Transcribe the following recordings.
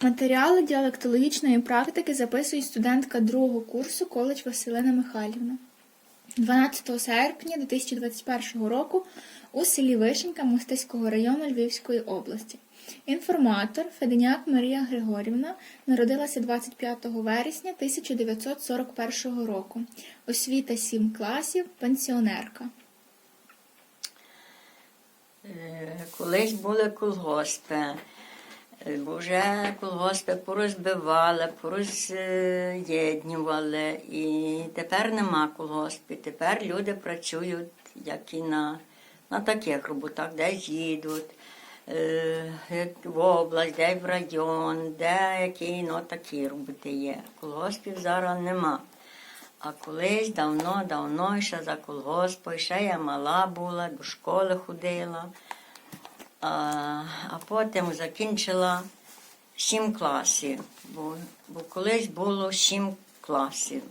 Матеріали діалектологічної практики записує студентка другого курсу коледж Василина Михайлівна. 12 серпня 2021 року у селі Вишенька Мостиського району Львівської області. Інформатор Феденяк Марія Григорівна народилася 25 вересня 1941 року. Освіта 7 класів, пенсіонерка. Е, Колись були колгоспи, бо вже колгоспи порозбивали, пороз'єднювали. І тепер нема колгоспів. Тепер люди працюють як і на, на таких роботах, десь їдуть е, в область, де в район, де які ну, такі роботи є. Колгоспів зараз нема. А колись давно-давно ще за колгоспом, ще я мала була, до школи ходила. А, потім закінчила сім класів, бо, бо колись було сім класів,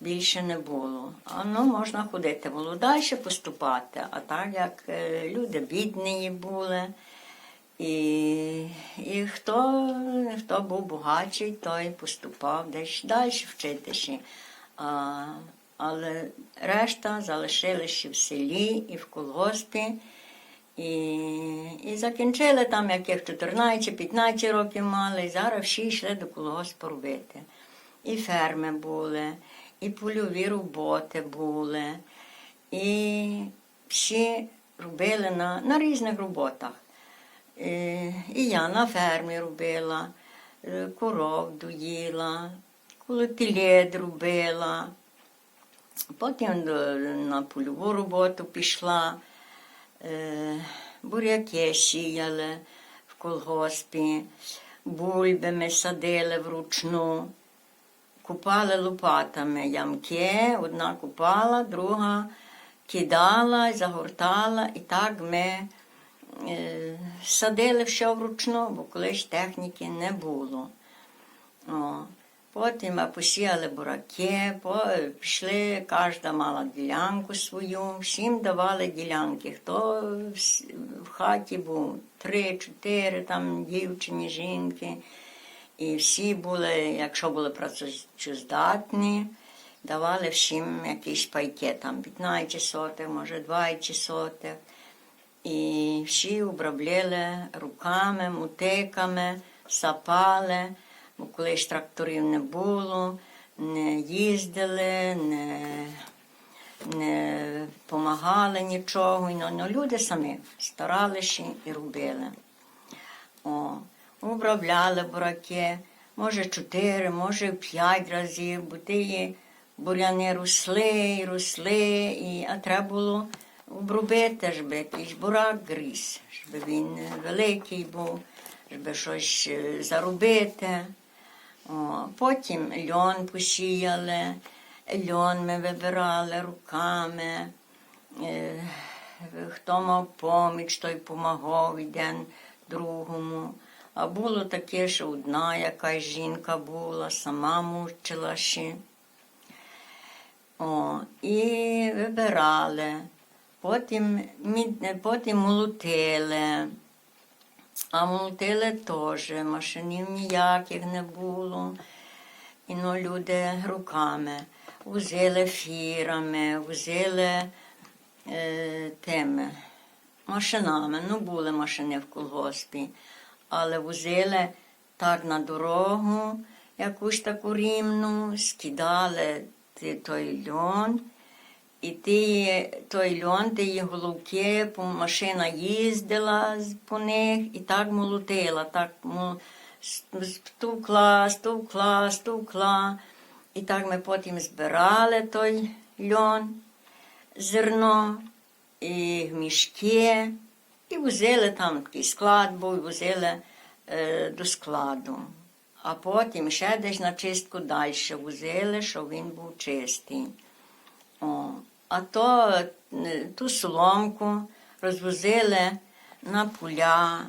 більше не було. А ну можна ходити, було далі поступати. А так як е, люди бідні були, і, і хто, хто був багатший, той поступав десь далі вчитися. А, але решта залишилися в селі і в колгоспі. І, і закінчили там яких 14-15 років мали, і зараз всі йшли до колгоспу робити. І ферми були, і польові роботи були, і всі робили на, на різних роботах. І, і я на фермі робила, е, коров доїла, колотилет робила. Потім на польову роботу пішла, буряки сіяли в колгоспі, бульби ми садили вручну, купали лопатами ямки, одна купала, друга кидала, загортала, і так ми е, садили все вручну, бо колись техніки не було. О. Потім посіяли бураки, пішли, кожна мала ділянку свою, всім давали ділянки. Хто в хаті був три-чотири там дівчині, жінки. І всі були, якщо були працездатні, давали всім якісь пайки, там 15 сотих, може 20 сотих. І всі обробляли руками, мутиками, сапали, бо колись тракторів не було, не їздили, не, не допомагали нічого. Ну, ну, люди самі старалися і робили. О, обробляли бураки, може чотири, може п'ять разів, бо ті буряни росли і росли, і, а треба було обробити, щоб якийсь бурак гріз, щоб він великий був, щоб щось е, заробити. О, потім льон посіяли, льон ми вибирали руками. Е, Хто мав поміч, той допомагав один другому. А було таке, що одна якась жінка була, сама мучилася. О, і вибирали. Потім, потім молотили. А молотили теж, машинів ніяких не було. І ну, люди руками возили фірами, возили е, тими машинами. Ну, були машини в колгоспі, але возили так на дорогу, якусь таку рівну, скидали той льон. І ті, той льон, ті головки, по- машина їздила по них і так молотила, так стукла, стукла, стукла. І так ми потім збирали той льон, зерно і мішки, і возили там такий склад був, возили е, до складу. А потім ще десь на чистку далі возили, щоб він був чистий. О, а то е, ту соломку розвозили на поля,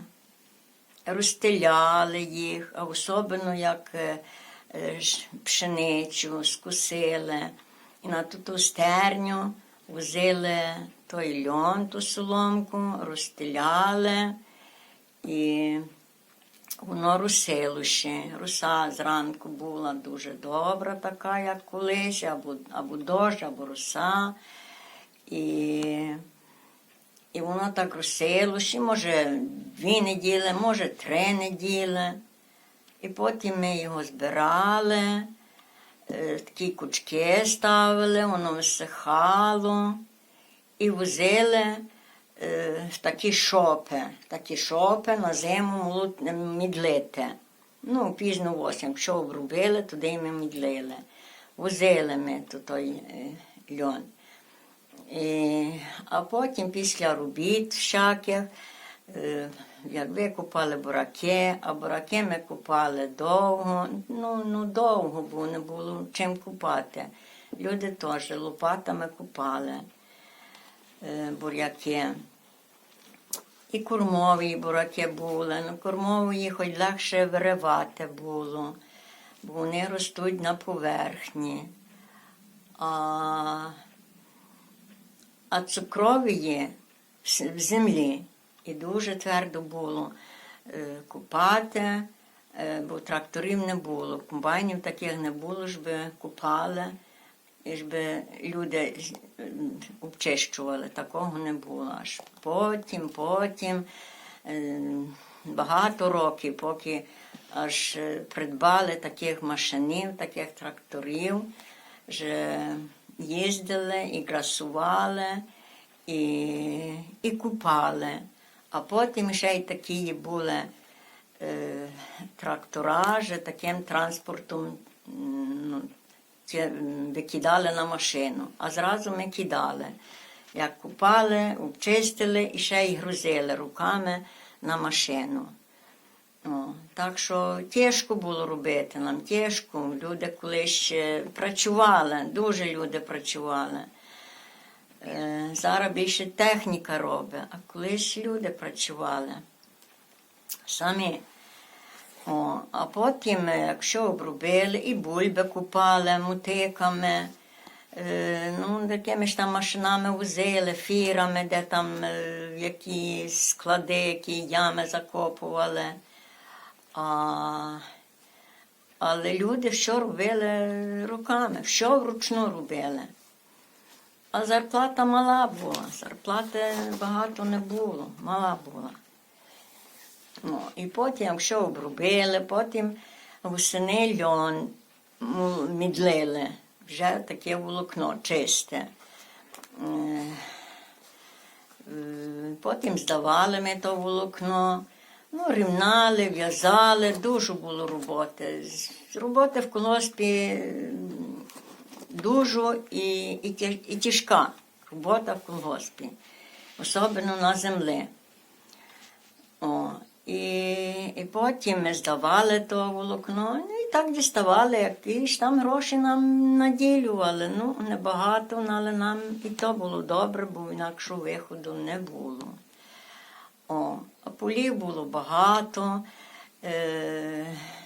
розстеляли їх, а особливо як е, е, пшеницю скусили. І на ту, ту стерню возили той льон, ту соломку, розстеляли і воно русило. Руса зранку була дуже добра, така, як колись, або, або дощ, або руса. І, і воно так русило ще, може, дві неділі, може, три неділі. І потім ми його збирали, е, такі кучки ставили, воно висихало і возили такі шопи, такі шопи на зиму мідлити. Ну, пізно осінь, що обробили, туди ми мідлили. Возили ми тут той е, льон. І, а потім після робіт всяких, е, як ви купали бураки, а бураки ми купали довго, ну, ну довго, бо не було чим купати. Люди теж лопатами купали е, буряки. І кормові бураки були. Ну, кормові хоч легше виривати було, бо вони ростуть на поверхні. А, а цукрові є в землі. І дуже твердо було е, купати, е, бо тракторів не було, комбайнів таких не було, щоб купали, щоб люди обчищували. Такого не було. Аж потім, потім, багато років, поки аж придбали таких машинів, таких тракторів, що їздили і красували, і, і купали. А потім ще й такі були трактора, що таким транспортом викидали на машину, а зразу ми кидали. Як купали, обчистили і ще й грузили руками на машину. О, так що тяжко було робити нам, тяжко. Люди колись працювали, дуже люди працювали. Е, Зараз більше техніка робить, а колись люди працювали самі. О, а потім, е, якщо обробили, і бульби купали мотиками, е, ну, такими ж там машинами возили, фірами, де там е, які склади, які ями закопували. А, але люди що робили руками, що вручну робили. А зарплата мала була, зарплати багато не було, мала була. Ну, і потім, якщо обробили, потім восени льон мідлили, вже таке волокно чисте. Е, Потім здавали ми то волокно, ну, рівнали, в'язали, дуже було роботи. Роботи в колоспі дуже і, і, і тяжка робота в колгоспі, особливо на землі. О, і, і потім ми здавали то волокно, ну, і так діставали, якісь там гроші нам наділювали. Ну, небагато, але нам і то було добре, бо інакше виходу не було. О, полів було багато, е,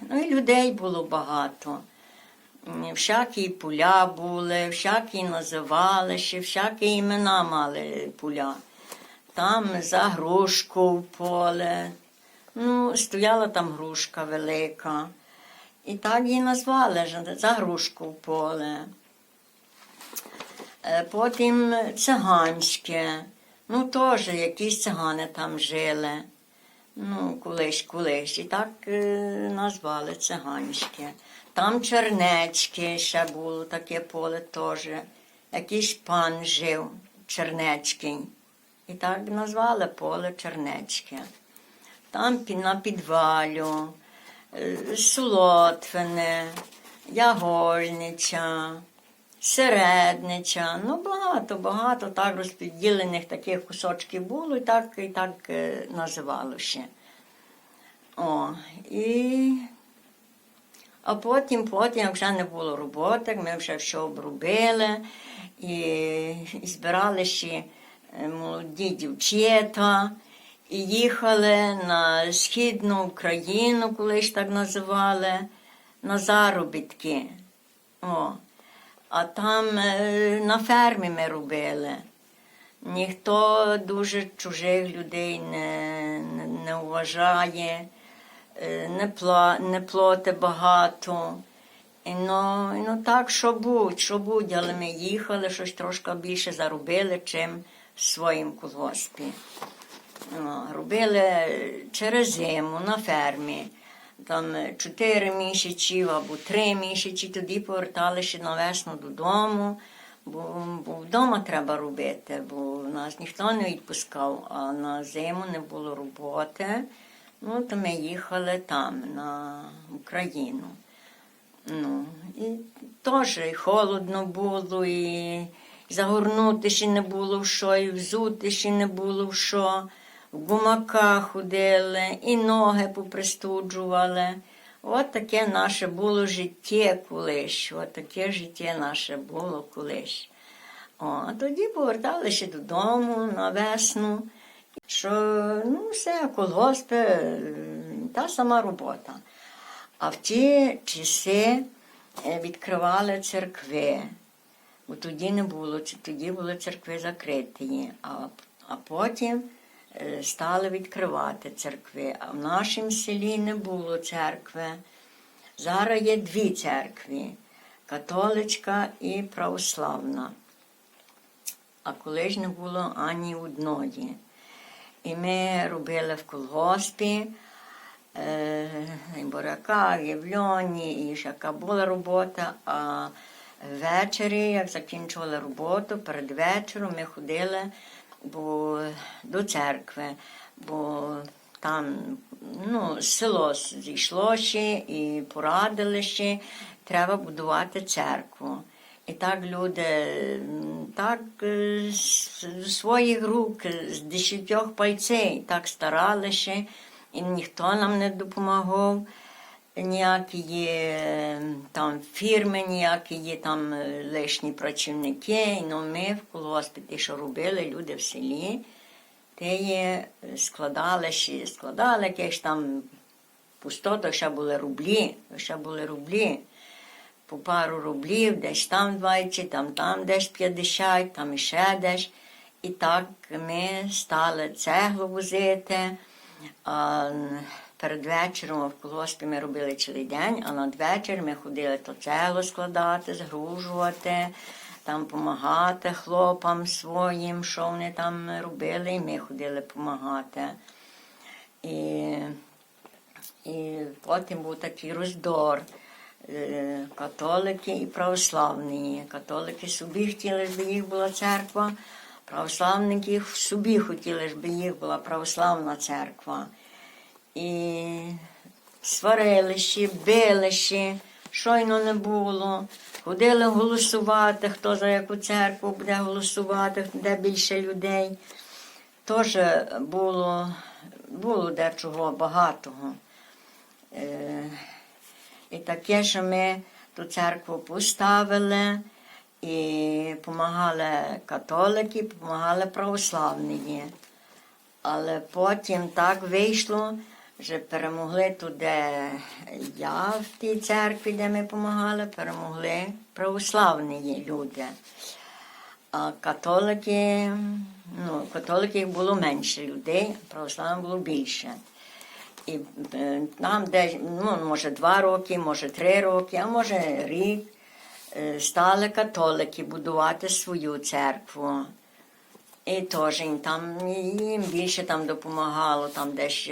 ну і людей було багато. Всякі поля були, всякі називали, ще всякі імена мали поля. Там за грушку в поле. Ну, стояла там грушка велика. І так її назвали за грушку в поле. Е, Потім циганське. Ну, теж якісь цигани там жили. Ну, колись, колись. І так е, назвали циганське. Там чернечки ще було таке поле теж. Якийсь пан жив, Чернечкий. І так назвали поле Чернечке. Там на підвалю, е, Солотвине, Ягольнича, Середнича. Ну, багато, багато так розподілених таких кусочків було, і так, і так е, називало ще. О, і... А потім, потім, як вже не було роботи, ми вже все обробили і, і збирали ще е, молоді дівчата, їхали на Східну Україну, колись так називали, на заробітки. О. А там е, на фермі ми робили. Ніхто дуже чужих людей не, не, не вважає. е, не, пла, не плоти багато. І ну, ну так, що будь, що будь, але ми їхали, щось трошки більше заробили, чим в своїм колгоспі. Ну, робили через зиму на фермі. Там чотири місяці або три місяці, тоді поверталися на весну додому, бо, бо вдома треба робити, бо нас ніхто не відпускав, а на зиму не було роботи. Ну, то ми їхали там, на Україну. Ну, і теж і холодно було, і загорнути ще не було в що, і взути ще не було в що. В гумаках ходили, і ноги попристуджували. От таке наше було життя колись. От таке життя наше було колись. О, а тоді поверталися додому на весну. Що ну, все, колгоспи, е, та сама робота. А в ті часи е, відкривали церкви. Бо тоді не було, тоді були церкви закриті. А, а потім стали відкривати церкви. А в нашому селі не було церкви. Зараз є дві церкви католицька і православна. А колись не було ані одної. І ми робили в колгоспі, е, і буряка, і в льоні, і яка була робота. А ввечері, як закінчували роботу, перед вечором ми ходили бо, до церкви, бо там ну, село зійшло ще і порадили ще, треба будувати церкву. І так люди так е, з своїх рук, з десятьох пальцей так старалися, і ніхто нам не допомагав. Ніякі є там фірми, ніякі є там е, лишні працівники. Ну ми в колгоспі, що робили люди в селі, те е, складали ще, складали якісь там пустоти, ще були рублі, ще були рублі по пару рублів, десь там 20, там, там десь 50, там іще десь. І так ми стали цеглу возити. Перед вечором в колгоспі ми робили цілий день, а надвечір ми ходили то цеглу складати, згружувати, там допомагати хлопам своїм, що вони там робили, і ми ходили допомагати. І і потім був такий роздор. Е, Католики і православні. Католики собі хотіли, щоб їх була церква, православники собі хотіли, щоб їх була православна церква. І сварилися, билися, щойно не було. Ходили голосувати, хто за яку церкву буде голосувати, де більше людей. Теж було, було дечого багатого. Е, і таке, що ми ту церкву поставили і допомагали католики, допомагали православні. Але потім так вийшло, що перемогли туди я в тій церкві, де ми допомагали, перемогли православні люди. А католики, ну, католиків було менше людей, православних було більше. І нам десь, ну, може, два роки, може, три роки, а може рік стали католики будувати свою церкву. І теж їм там їм більше там допомагало, там десь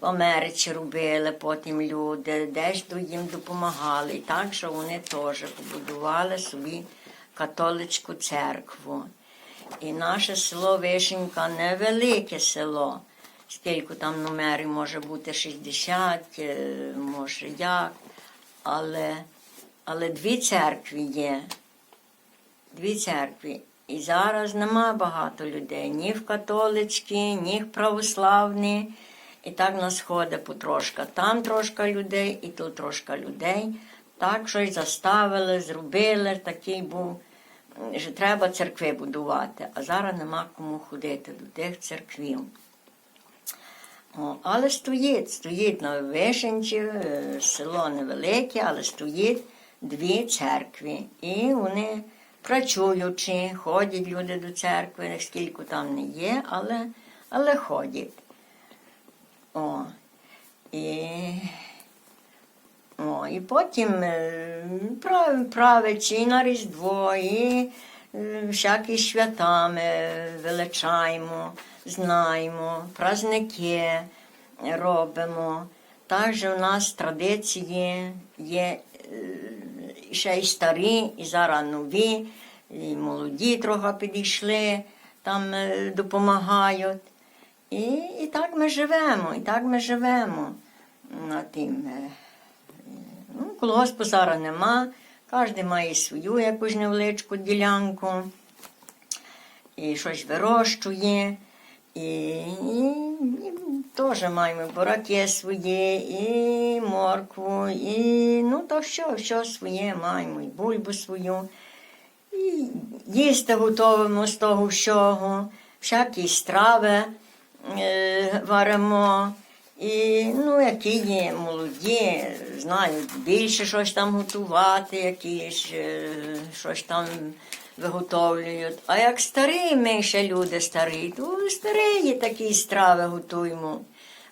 в Америці робили потім люди, десь їм допомагали. І так, що вони теж побудували собі католицьку церкву. І наше село Вишенька невелике село. Скільки там номерів може бути 60, е, може як. Але, але дві церкви є. Дві церкви. І зараз нема багато людей. Ні в католицькій, ні в православній. І так нас ходить потрошка. Там трошка людей, і тут трошка людей. Так щось заставили, зробили, такий був, що треба церкви будувати. А зараз нема кому ходити до тих церквів. О, але стоїть, стоїть на Вишенці, е, село невелике, але стоїть дві церкви. І вони працюючи, ходять люди до церкви, скільки там не є, але, але ходять. О, і і потім е, правичі на Різдво, і е, всякі свята ми величаємо, знаємо, праздники робимо. Також у нас традиції є е, ще й старі, і зараз нові, і молоді трохи підійшли, там допомагають. І, і так ми живемо, і так ми живемо на тим. е, Ну, колгоспу зараз нема, кожен має свою якусь невеличку ділянку, і щось вирощує. І, і, і теж маємо бураки свої, і моркву, і ну то що, що своє маємо, і бульбу свою. І їсти готовимо з того всього, всякі страви е, варимо. І ну, які є молоді, знають більше щось там готувати, якісь е, щось там виготовлюють. А як старі, ми ще люди старі, то старі такі страви готуємо.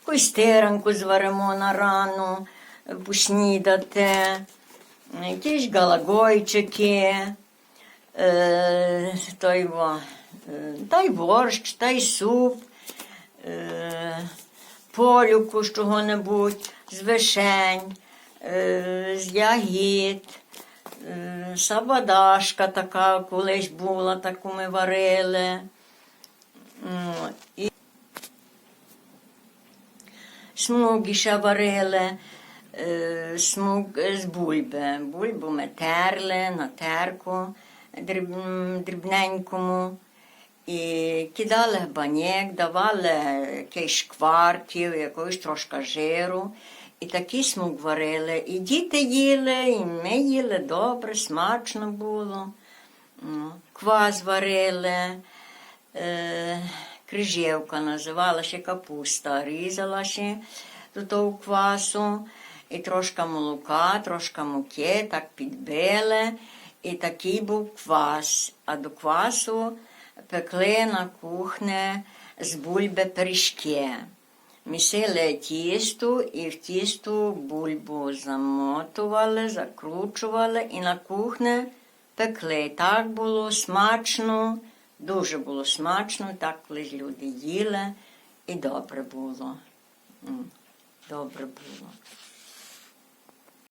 Якусь стиранку зваримо на рану, поснідати, якісь галагойчики е, той, е, та й борщ, та й суп, полюку з чого-небудь, з вишень, е, з ягід, е, сабадашка така колись була, таку ми варили. І смуги ще варили, е, смуг з бульби. Бульбу ми терли на терку дріб, дрібненькому. І кидали банєк, давали якийсь шкварків, якогось трошки жиру. І такий смуг варили. І діти їли, і ми їли добре, смачно було. Ну, Квас варили, е, крижівка називалася капуста, різалася до того квасу, і трошки молока, трошки муки, так підбили. І такий був квас. А до квасу пекли на кухні з бульби пиріжки. Місили тісто і в тісто бульбу замотували, закручували і на кухні пекли. Так було смачно, дуже було смачно, так колись люди їли і добре було. Добре було.